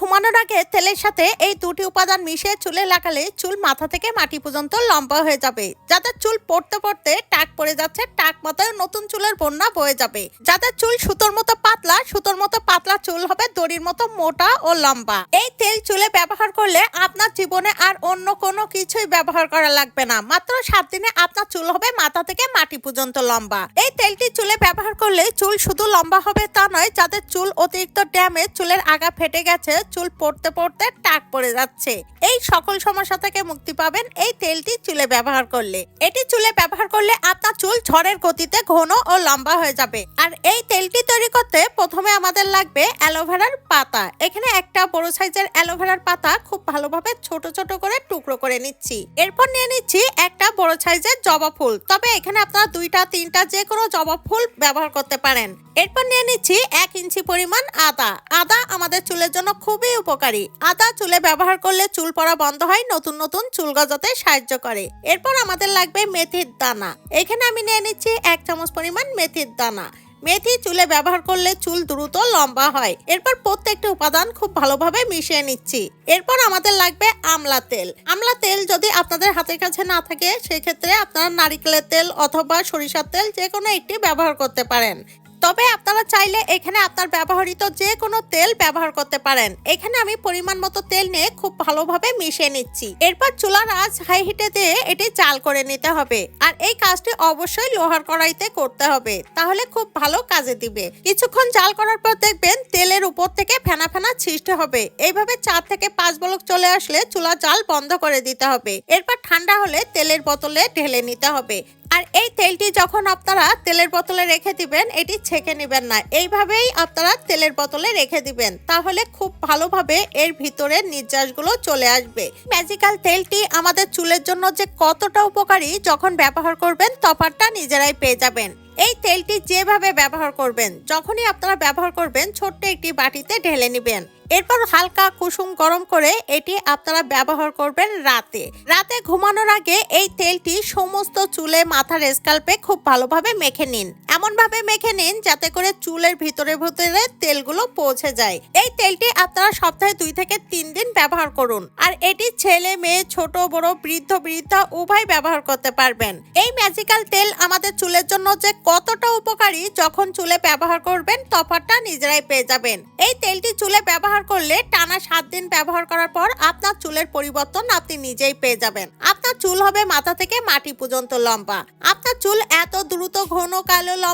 ঘুমানোর আগে তেলের সাথে এই দুটি উপাদান মিশিয়ে চুলে লাগালে চুল মাথা থেকে মাটি পর্যন্ত লম্বা হয়ে যাবে যাদের চুল পড়তে পড়তে টাক পড়ে যাচ্ছে, টাক মাথায় নতুন চুলের বন্যা বয়ে যাবে। যাদের চুল সুতোর মতো পাতলা, সুতোর মতো পাতলা চুল হবে, দড়ির মতো মোটা ও লম্বা। এই তেল চুলে ব্যবহার করলে আপনার জীবনে আর অন্য কোনো কিছুই ব্যবহার করা লাগবে না। মাত্র সাত দিনে আপনার চুল হবে মাথা থেকে মাটি পর্যন্ত লম্বা। এই তেলটি চুলে ব্যবহার করলে চুল শুধু লম্বা হবে তা নয়, যাদের চুল অতিরিক্ত ড্যামেজ, চুলের আগা ফেটে গেছে, চুল পড়তে পড়তে টাক পড়ে যাচ্ছে। এই সকল সমস্যা থেকে মুক্তি পাবেন এই তেলটি চুলে ব্যবহার করলে। এটি চুলে ব্যবহার করলে আপনার চুল ঝড়ের গতিতে ঘন ও লম্বা হয়ে যাবে। আর এই তেলটি তৈরি করতে প্রথমে আমাদের লাগবে অ্যালোভেরার পাতা। এখানে একটা বড় সাইজের অ্যালোভেরার পাতা খুব ভালোভাবে ছোট ছোট করে টুকরো করে নিচ্ছি। এরপর নিয়ে নিচ্ছি একটা বড় সাইজের জবা ফুল। তবে এখানে আপনারা দুইটা, তিনটা যে কোনো জবা ফুল ব্যবহার করতে পারেন। এরপর নিয়ে নিচ্ছি এক ইঞ্চি পরিমাণ আদা। আদা আমাদের চুলের জন্য খুবই উপকারী। আদা চুলে ব্যবহার করলে চুল পড়া বন্ধ হয়, নতুন নতুন চুল গজাতে সাহায্য করে। এরপর আমাদের লাগবে মেথির দানা। এখানে আমি নিয়ে নিচ্ছি এক চামচ পরিমাণ মেথির দানা। মেথি চুলে ব্যবহার করলে চুল দ্রুত লম্বা হয়। এরপর প্রত্যেকটা উপাদান খুব ভালোভাবে মিশিয়ে নিচ্ছি। এরপর আমাদের লাগবে আমলা তেল। আমলা তেল যদি আপনাদের হাতের কাছে না থাকে, সেক্ষেত্রে আপনারা নারিকেলের তেল অথবা সরিষার তেল যে কোনো একটি ব্যবহার করতে পারেন। তবে আপনারা চাইলে এখানে আপনার ব্যবহৃত যে কোনো তেল ব্যবহার করতে পারেন। এখানে আমি পরিমাণ মতো তেল নিয়ে খুব ভালোভাবে মিশিয়ে নিচ্ছি। এরপর চুলার আঁচ হাই হিটে দিয়ে এটি চাল করে নিতে হবে। আর এই কাজটি অবশ্যই লোহার কড়াইতে করতে হবে। তাহলে খুব ভালো কাজে দিবে। কিছুক্ষণ চাল করার পর দেখবেন তেলের উপর থেকে ফেনা ফেনা ছিষ্টে হবে। এইভাবে চার থেকে পাঁচ বলক চলে আসলে চুলা জাল বন্ধ করে দিতে হবে। এরপর ঠান্ডা হলে তেলের বোতলে ঢেলে নিতে হবে। আর এই তেলটি যখন আপনারা তেলের বোতলে রেখে দিবেন, এটি ছেঁকে নেবেন না। এইভাবেই আপনারা তেলের বোতলে রেখে দিবেন। তাহলে খুব ভালোভাবে এর ভিতরে নির্যাসগুলো চলে আসবে। ম্যাজিক্যাল তেলটি আমাদের চুলের জন্য যে কতটা উপকারী, যখন ব্যবহার করবেন তফারটা নিজেরাই পেয়ে যাবেন। এই তেলটি যেভাবে ব্যবহার করবেন, যখনই আপনারা ব্যবহার করবেন, ছোট্ট একটি বাটিতে ঢেলে নেবেন। এরপর হালকা কুসুম গরম করে এটি আপনারা ব্যবহার করবেন রাতে। রাতে ঘুমানোর আগে এই তেলটি সমস্ত চুলে, মাথার স্কাল্পে খুব ভালোভাবে মেখে নিন। এমন ভাবে মেখে নিন যাতে করে চুলের ভিতরে ভিতরে তেলগুলো পৌঁছে যায়। এই তেলটি আপনারা সপ্তাহে দুই থেকে তিন দিন ব্যবহার করুন। আর এটি ছেলে, মেয়ে, ছোট, বড়, বৃদ্ধ, বৃদ্ধা উভয় ব্যবহার করতে পারবেন। এই ম্যাজিক্যাল তেল আমাদের চুলের জন্য যে কতটা উপকারী, যখন চুলে ব্যবহার করবেন তফাটা নিজেরাই পেয়ে যাবেন। এই তেলটি চুলে ব্যবহার করলে টানা সাত দিন ব্যবহার করার পর আপনার চুলের পরিবর্তন আপনি নিজেই পেয়ে যাবেন। আপনার চুল হবে মাথা থেকে মাটি পর্যন্ত লম্বা। আপনার চুল এত দ্রুত ঘন, কালো